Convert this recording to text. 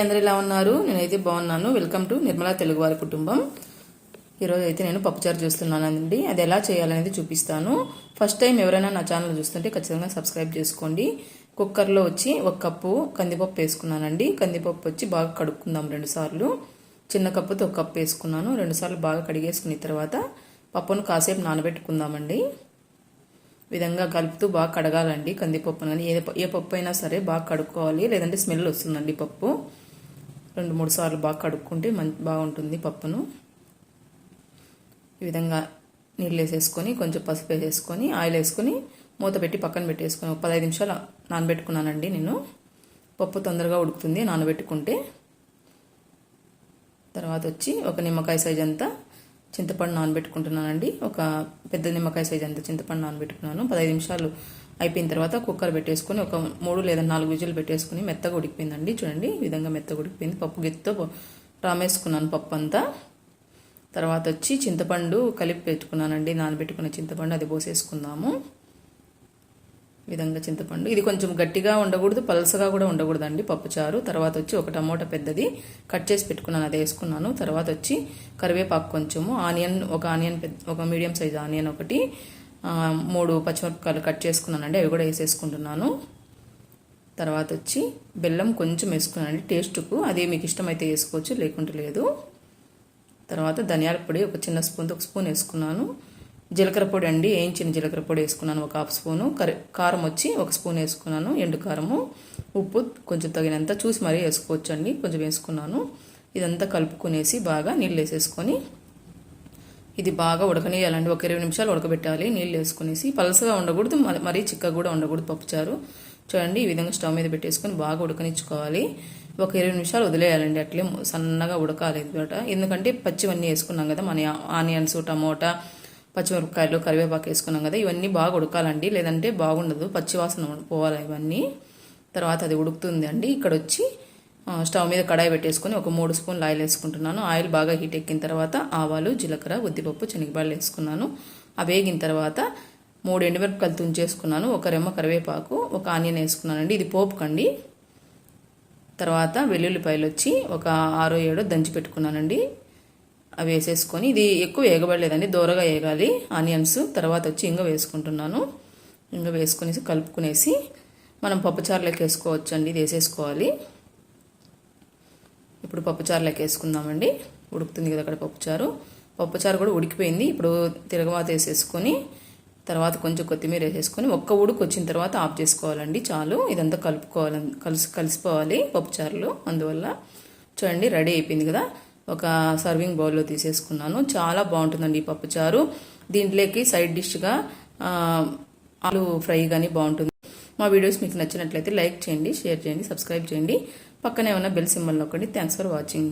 అందరు ఎలా ఉన్నారు? నేనైతే బాగున్నాను. వెల్కమ్ టు నిర్మలా తెలుగువారి కుటుంబం. ఈరోజు అయితే నేను పప్పుచారు చూస్తున్నానండి. అది ఎలా చేయాలనేది చూపిస్తాను. ఫస్ట్ టైం ఎవరైనా నా ఛానల్ చూస్తుంటే ఖచ్చితంగా సబ్స్క్రైబ్ చేసుకోండి. కుక్కర్లో వచ్చి ఒక కప్పు కందిపప్పు వేసుకున్నానండి. కందిపప్పు వచ్చి బాగా కడుక్కుందాం రెండు సార్లు. చిన్న కప్పుతో ఒక కప్పు వేసుకున్నాను. రెండు సార్లు బాగా కడిగేసుకున్న తర్వాత పప్పును కాసేపు నానబెట్టుకుందామండి. విధంగా కలుపుతూ బాగా కడగాలండి కందిపప్పును. కానీ ఏ ఏ పప్పు అయినా సరే బాగా కడుక్కోవాలి. లేదంటే స్మెల్ వస్తుందండి పప్పు. రెండు మూడు సార్లు బాగా కడుక్కుంటే మంచి బాగుంటుంది పప్పును. ఈ విధంగా నీళ్ళు వేసేసుకొని కొంచెం పసుపు వేసేసుకొని ఆయిల్ వేసుకొని మూత పెట్టి పక్కన పెట్టేసుకొని ఒక పదహైదు నిమిషాలు నానబెట్టుకున్నానండి నేను. పప్పు తొందరగా ఉడుకుతుంది నానబెట్టుకుంటే. తర్వాత వచ్చి ఒక నిమ్మకాయ సైజ్ అంతా చింతపండు నానబెట్టుకుంటున్నానండి. ఒక పెద్ద నిమ్మకాయ సైజ్ అంతా చింతపండు నానబెట్టుకున్నాను. పదహైదు నిమిషాలు అయిపోయిన తర్వాత కుక్కర్ పెట్టేసుకుని ఒక మూడు లేదా నాలుగు విజులు పెట్టేసుకుని మెత్తగా ఉడికిపోయిందండి. చూడండి ఈ విధంగా మెత్తగా ఉడికిపోయింది. పప్పు గిత్తో రామేసుకున్నాను పప్పు అంతా. తర్వాత వచ్చి చింతపండు కలిపి పెట్టుకున్నానండి నానబెట్టుకున్న చింతపండు అది పోసేసుకుందాము. విధంగా చింతపండు. ఇది కొంచెం గట్టిగా ఉండకూడదు పలసగా కూడా ఉండకూడదండి పప్పుచారు తర్వాత వచ్చి ఒక టమోటా పెద్దది కట్ చేసి పెట్టుకున్నాను అది వేసుకున్నాను. తర్వాత వచ్చి కరివేపాకు కొంచెము ఆనియన్ ఒక ఆనియన్ ఒక మీడియం సైజ్ ఆనియన్ ఒకటి మూడు పచ్చిమిరపకాయలు కట్ చేసుకున్నానండి అవి కూడా వేసేసుకుంటున్నాను. తర్వాత వచ్చి బెల్లం కొంచెం వేసుకున్నానండి టేస్ట్కు. అది మీకు ఇష్టమైతే వేసుకోవచ్చు లేకుంటే లేదు. తర్వాత ధనియాల పొడి ఒక చిన్న స్పూన్తో ఒక స్పూన్ వేసుకున్నాను. జీలకర్ర పొడి అండి వేయించిన జీలకర్ర పొడి వేసుకున్నాను ఒక హాఫ్ స్పూను. కారం వచ్చి ఒక స్పూన్ వేసుకున్నాను ఎండు కారము. ఉప్పు కొంచెం తగినంత చూసి మరీ వేసుకోవచ్చు అండి కొంచెం వేసుకున్నాను. ఇదంతా కలుపుకునేసి బాగా నీళ్ళు వేసేసుకొని ఇది బాగా ఉడకనియాలండి ఒక ఇరవై నిమిషాలు ఉడకబెట్టాలి. నీళ్ళు వేసుకునేసి పలసగా ఉండకూడదు. మరీ చిక్కగా కూడా ఉండకూడదు పప్పుచారు చూడండి ఈ విధంగా స్టవ్ మీద పెట్టేసుకొని బాగా ఉడకనిచ్చుకోవాలి. ఒక ఇరవై నిమిషాలు వదిలేయాలండి. అట్లే సన్నగా ఉడకాలి అనమాట ఎందుకంటే పచ్చివన్నీ వేసుకున్నాం కదా మన ఆనియన్స్ టమోటా పచ్చిమిరపకాయలు కరివేపాకు వేసుకున్నాం కదా ఇవన్నీ బాగా ఉడకాలండి. లేదంటే బాగుండదు. పచ్చివాసన పోవాలి ఇవన్నీ. తర్వాత అది ఉడుకుతుంది అండి ఇక్కడ వచ్చి స్టవ్ మీద కడాయి పెట్టేసుకొని ఒక మూడు స్పూన్లు ఆయిల్ వేసుకుంటున్నాను. ఆయిల్ బాగా హీట్ ఎక్కిన తర్వాత ఆవాలు జీలకర్ర ఉద్దిపప్పు శనగపాయలు వేసుకున్నాను. అవి వేగిన తర్వాత మూడు ఎండుమిరపకాయలు తుంచేసుకున్నాను. ఒక రెమ్మ కరివేపాకు ఒక ఆనియన్ వేసుకున్నానండి. ఇది పోపుకండి. తర్వాత వెల్లుల్లిపాయలు వచ్చి ఒక ఆరో ఏడో దంచి పెట్టుకున్నానండి. అవి వేసేసుకొని ఇది ఎక్కువ వేగబడలేదండి. దూరగా వేగాలి. ఆనియన్స్ తర్వాత వచ్చి ఇంగ వేసుకుంటున్నాను. ఇంగ వేసుకునేసి కలుపుకునేసి మనం పప్పుచారులోకి వేసుకోవచ్చు అండి ఇది వేసేసుకోవాలి. ఇప్పుడు పప్పుచారులోకి వేసుకుందామండి. ఉడుకుతుంది కదా అక్కడ పప్పుచారు పప్పుచారు కూడా ఉడికిపోయింది. ఇప్పుడు తిరగవాత వేసేసుకొని తర్వాత కొంచెం కొత్తిమీర వేసేసుకొని ఒక్క ఉడుకు వచ్చిన తర్వాత ఆఫ్ చేసుకోవాలండి చాలు. ఇదంతా కలుపుకోవాలి కలిసి కలిసిపోవాలి పప్పుచారులు అందువల్ల చూడండి రెడీ అయిపోయింది కదా. ఒక సర్వింగ్ బౌల్లో తీసేసుకున్నాను. చాలా బాగుంటుందండి ఈ పప్పుచారు దీంట్లోకి సైడ్ డిష్గా ఆలు ఫ్రై కానీ బాగుంటుంది. మా వీడియోస్ మీకు నచ్చినట్లయితే లైక్ చేయండి షేర్ చేయండి సబ్స్క్రైబ్ చేయండి. పక్కనే ఉన్న బెల్ సింబల్ నొక్కండి. Thanks for watching